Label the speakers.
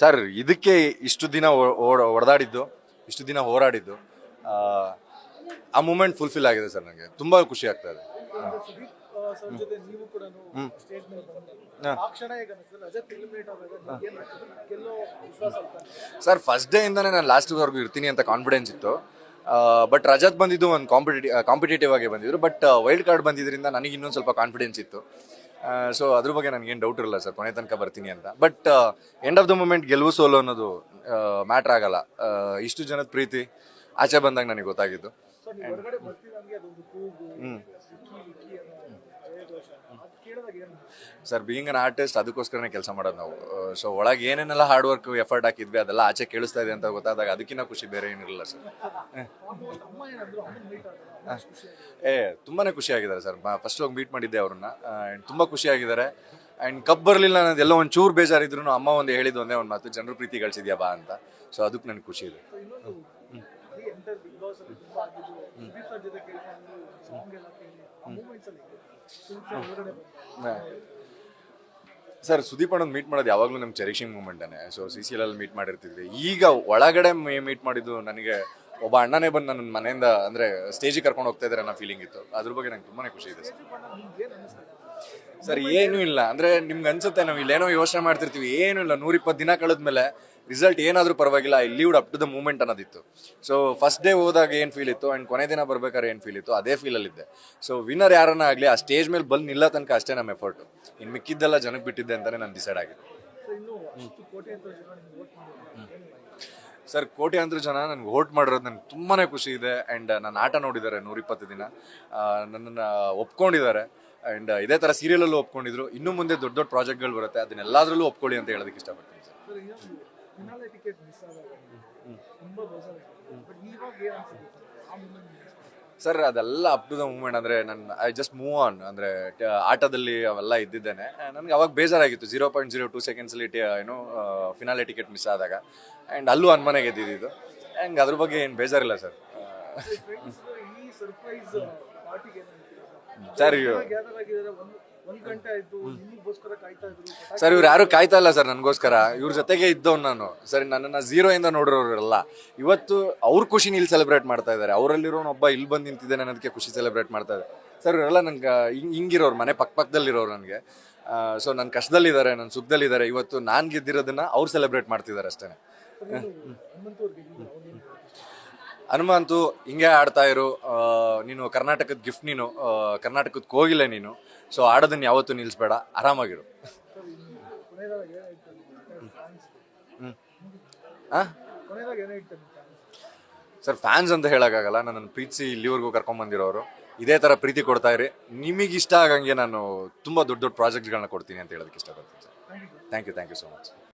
Speaker 1: Sir ಇದಕ್ಕೆ ಇಷ್ಟು ದಿನ ಹೊಡೆದಾಡಿದ್ದು ಇಷ್ಟು ದಿನ ಹೋರಾಡಿದ್ದು ಆ, ಮೂಮೆಂಟ್ ಫುಲ್ಫಿಲ್ ಆಗಿದೆ ಸರ್ ನನಗೆ. ತುಂಬ ಖುಷಿ ಆಗ್ತಾ ಇದೆ.
Speaker 2: ಸರ್
Speaker 1: ಫಸ್ಟ್ ಡೇ ಇಂದಾನೆ ನಾನು ಲಾಸ್ಟ್ವರೆಗೂ ಇರ್ತೀನಿ ಅಂತ ಕಾನ್ಫಿಡೆನ್ಸ್ ಇತ್ತು. ಬಟ್ ರಜಾತ್ ಬಂದಿದ್ದು ಒಂದು ಕಾಂಪಿಟೇಟಿವ್ ಕಾಂಪಿಟೇಟಿವ್ ಆಗಿ ಬಂದಿದ್ರು. ಬಟ್ ವೈಲ್ಡ್ ಕಾರ್ಡ್ ಬಂದಿದ್ರಿಂದ ನನಗೆ ಇನ್ನೊಂದು ಸ್ವಲ್ಪ ಕಾನ್ಫಿಡೆನ್ಸ್ ಇತ್ತು. ಸೊ ಅದ್ರ ಬಗ್ಗೆ ನನಗೇನು ಡೌಟ್ ಇರಲ್ಲ ಸರ್ ಕೊನೆ ತನಕ ಬರ್ತೀನಿ ಅಂತ. But end of the moment ಗೆಲುವು ಸೋಲು ಅನ್ನೋದು ಮ್ಯಾಟ್ರ್ ಆಗಲ್ಲ. ಇಷ್ಟು ಜನದ ಪ್ರೀತಿ ಆಚೆ ಬಂದಾಗ ನನಗೆ ಗೊತ್ತಾಗಿದ್ದು.
Speaker 2: So
Speaker 1: sir being an artist ಅದಕ್ಕೋಸ್ಕರನೇ ಕೆಲಸ ಮಾಡೋದು ನಾವು. ಸೊ ಒಳಗೆ ಏನೇನೆಲ್ಲ ಹಾರ್ಡ್ ವರ್ಕ್ ಎಫರ್ಟ್ ಹಾಕಿದ್ವಿ, ಅದೆಲ್ಲ ಆಚೆ ಕೇಳಿಸ್ತಾ ಇದೆ ಅಂತ ಗೊತ್ತಾದಾಗ ಅದಕ್ಕಿಂತ ಖುಷಿ ಬೇರೆ ಏನಿರಲಿಲ್ಲ ಸರ್. ಏ, ತುಂಬಾನೇ ಖುಷಿ ಆಗಿದ್ದಾರೆ ಸರ್. ಫಸ್ಟ್ ಹೋಗಿ ಮೀಟ್ ಮಾಡಿದ್ದೆ ಅವ್ರನ್ನ. ಆ್ಯಂಡ್ ತುಂಬಾ ಖುಷಿ ಆಗಿದ್ದಾರೆ. ಆ್ಯಂಡ್ ಕಬ್ ಬರಲಿಲ್ಲ ಅನ್ನೋದೆಲ್ಲ ಒಂದು ಚೂರು ಬೇಜಾರಿದ್ರು ಅಮ್ಮ ಒಂದು ಹೇಳಿದ್ದು ಒಂದೇ ಒಂದು ಮಾತು, ಜನರು ಪ್ರೀತಿ ಗಳಿಸಿದ್ಯಾ ಬಾ ಅಂತ. ಸೊ ಅದಕ್ಕೆ ನನಗೆ ಖುಷಿ ಇದೆ.
Speaker 2: ಸೊ ಸರ್, ಸುದೀಪ್
Speaker 1: ಅಣ್ಣನ್ ಮೀಟ್ ಮಾಡೋದು ಯಾವಾಗಲೂ ನಮ್ಮ cherishing ಮೂಮೆಂಟನೇ so C C L meet ಮಾಡಿರ್ತಿದ್ವಿ. ಈಗ ಒಳಗಡೆ ಮೀಟ್ ಮಾಡಿದ್ದು ನನಗೆ ಒಬ್ಬ ಅಣ್ಣನೇ ಬಂದು ನನ್ನ ಮನೆಯಿಂದ ಅಂದರೆ ಸ್ಟೇಜಿಗೆ ಕರ್ಕೊಂಡು ಹೋಗ್ತಾ ಇದ್ದಾರೆ ಅನ್ನೋ ಫೀಲಿಂಗ್ ಇತ್ತು. ಅದ್ರ ಬಗ್ಗೆ ನಂಗೆ ತುಂಬಾ ಖುಷಿ ಇದೆ, ಸರ್.
Speaker 2: ಏನ್
Speaker 1: ಸರ್, ಏನೂ ಇಲ್ಲ. ಅಂದ್ರೆ ನಿಮ್ಗೆ ಅನ್ಸುತ್ತೆ ನಾವು ಇಲ್ಲೇನೋ ಯೋಚನೆ ಮಾಡ್ತಿರ್ತೀವಿ. ಏನೂ ಇಲ್ಲ. ನೂರಿಪ್ಪತ್ತು ದಿನ ಕಳೆದ್ಮೇಲೆ ರಿಸಲ್ಟ್ ಏನಾದ್ರೂ ಪರವಾಗಿಲ್ಲ. I lived up to the moment ಅನ್ನೋದಿತ್ತು. So first day ಹೋದಾಗ ಏನು ಫೀಲ್ ಇತ್ತು? ಅಂಡ್ ಕೊನೆ ದಿನ ಬರ್ಬೇಕಾದ್ರೆ ಏನು ಫೀಲ್ ಇತ್ತು? ಅದೇ ಫೀಲಲ್ಲಿದ್ದೆ ಸೊ ವಿನ್ನರ್ ಯಾರನ್ನ ಆಗಲಿ, ಆ ಸ್ಟೇಜ್ ಮೇಲೆ ಬಲ್ ನಿಲ್ಲ ತನಕ ಅಷ್ಟೇ ನಮ್ಮ ಎಫರ್ಟ್ ಇನ್ನು ಮಿಕ್ಕಿದ್ದೆಲ್ಲ ಜನಕ್ಕೆ ಬಿಟ್ಟಿದ್ದೆ ಅಂತಾನೆ ನಾನು ಡಿಸೈಡ್ ಆಗಿದೆ ಸರ್, ಕೋಟ್ಯಾಂತರ ಜನ ನನ್ಗೆ ವೋಟ್ ಮಾಡಿರೋದು ನನಗೆ ತುಂಬಾನೇ ಖುಷಿ ಇದೆ. ಆ್ಯಂಡ್ ನನ್ನ ಆಟ ನೋಡಿದ್ದಾರೆ ನೂರಿಪ್ಪತ್ತು ದಿನ. ನನ್ನನ್ನು ಒಪ್ಕೊಂಡಿದ್ದಾರೆ. ಆ್ಯಂಡ್ ಇದೇ ತರ ಸೀರಿಯಲ್ ಅಲ್ಲೂ ಒಪ್ಕೊಂಡಿದ್ರು. ಇನ್ನು ಮುಂದೆ ದೊಡ್ಡ ದೊಡ್ಡ ಪ್ರಾಜೆಕ್ಟ್ಗಳು ಬರುತ್ತೆ. ಅದನ್ನೆಲ್ಲದರಲ್ಲೂ ಒಪ್ಕೊಳ್ಳಿ ಅಂತ ಹೇಳೋದಕ್ಕೆ ಇಷ್ಟಪಡ್ತೀನಿ ಸರ್. ಅದೆಲ್ಲ ಅಪ್ ಟು ದ ಮೂಮೆಂಟ್ ಅಂದ್ರೆ ನನ್ನ ಐ ಜಸ್ಟ್ ಮೂವ್ ಆನ್ ಅಂದ್ರೆ ಆಟದಲ್ಲಿ ಅವೆಲ್ಲ ಇದ್ದಿದ್ದೇನೆ. ನನಗೆ ಅವಾಗ ಬೇಜಾರಾಗಿತ್ತು. ಜೀರೋ ಪಾಯಿಂಟ್ ಜೀರೋ ಟೂ ಸೆಕೆಂಡ್ಸಲ್ಲಿ ಏನು ಫಿನಾಲೆ ಟಿಕೆಟ್ ಮಿಸ್ ಆದಾಗ. ಆ್ಯಂಡ್ ಅಲ್ಲೂ ಅನ್ಮನೆ ಗೆದ್ದಿದ್ದು. ಆ್ಯಂಡ್ ಅದ್ರ ಬಗ್ಗೆ ಏನು ಬೇಜಾರಿಲ್ಲ ಸರ್. ಸರ್ ಸರ್ ಇವ್ರು ಯಾರು ಕಾಯ್ತಾ ಇಲ್ಲ ಸರ್ ನನಗೋಸ್ಕರ ಇವ್ರ ಜೊತೆಗೆ ಇದ್ದವ್ ನಾನು ಸರ್ ನನ್ನನ್ನು ಝೀರೋ ಇಂದ ನೋಡಿರೋರೆಲ್ಲ ಇವತ್ತು ಅವ್ರ ಖುಷಿನ ಇಲ್ಲಿ ಸೆಲೆಬ್ರೇಟ್ ಮಾಡ್ತಾ ಇದ್ದಾರೆ ಅವರಲ್ಲಿರೋನು ಒಬ್ಬ ಇಲ್ಲಿ ಬಂದು ನಿಂತಿದ್ದಾನೆ ಅನ್ನೋದಕ್ಕೆ ಖುಷಿ ಸೆಲೆಬ್ರೇಟ್ ಮಾಡ್ತಾ ಇದ್ದಾರೆ ಸರ್ ಇವರೆಲ್ಲ ನನ್ಗೆ ಹಿಂಗ್ ಹಿಂಗಿರೋರು ಮನೆ ಪಕ್ಕ ಪಕ್ಕದಲ್ಲಿರೋರು ನನಗೆ ಸೊ ನನ್ನ ಕಷ್ಟದಲ್ಲಿದ್ದಾರೆ ನನ್ನ ಸುಖದಲ್ಲಿದ್ದಾರೆ ಇವತ್ತು ನಾನು ಗೆದ್ದಿರೋದನ್ನ ಅವ್ರು ಸೆಲೆಬ್ರೇಟ್ ಮಾಡ್ತಿದ್ದಾರೆ ಅಷ್ಟೇ ಹನುಮಂತು ಹಿಂಗೆ ಆಡ್ತಾ ಇರು ನೀನು ಕರ್ನಾಟಕದ ಗಿಫ್ಟ್ ನೀನು ಕರ್ನಾಟಕದ ಕೋಗಿಲೆ ನೀನು ಸೊ ಆಡೋದನ್ನ ಯಾವತ್ತೂ ನಿಲ್ಲಿಸ್ಬೇಡ ಆರಾಮಾಗಿರು. ಸರ್ ಫ್ಯಾನ್ಸ್ ಅಂತ ಹೇಳೋಕ್ಕಾಗಲ್ಲ, ನನ್ನನ್ನು ಪ್ರೀತಿಸಿ ಇಲ್ಲಿವರೆಗೂ ಕರ್ಕೊಂಬಂದಿರೋರು ಇದೇ ಥರ ಪ್ರೀತಿ ಕೊಡ್ತಾ ಇರಿ. ನಿಮಗೆ ಇಷ್ಟ ಆಗಂಗೆ ನಾನು ತುಂಬ ದೊಡ್ಡ ದೊಡ್ಡ ಪ್ರಾಜೆಕ್ಟ್ಗಳನ್ನ ಕೊಡ್ತೀನಿ ಅಂತ ಹೇಳೋದಕ್ಕೆ ಇಷ್ಟಪಡ್ತೀನಿ sir thank you thank you so much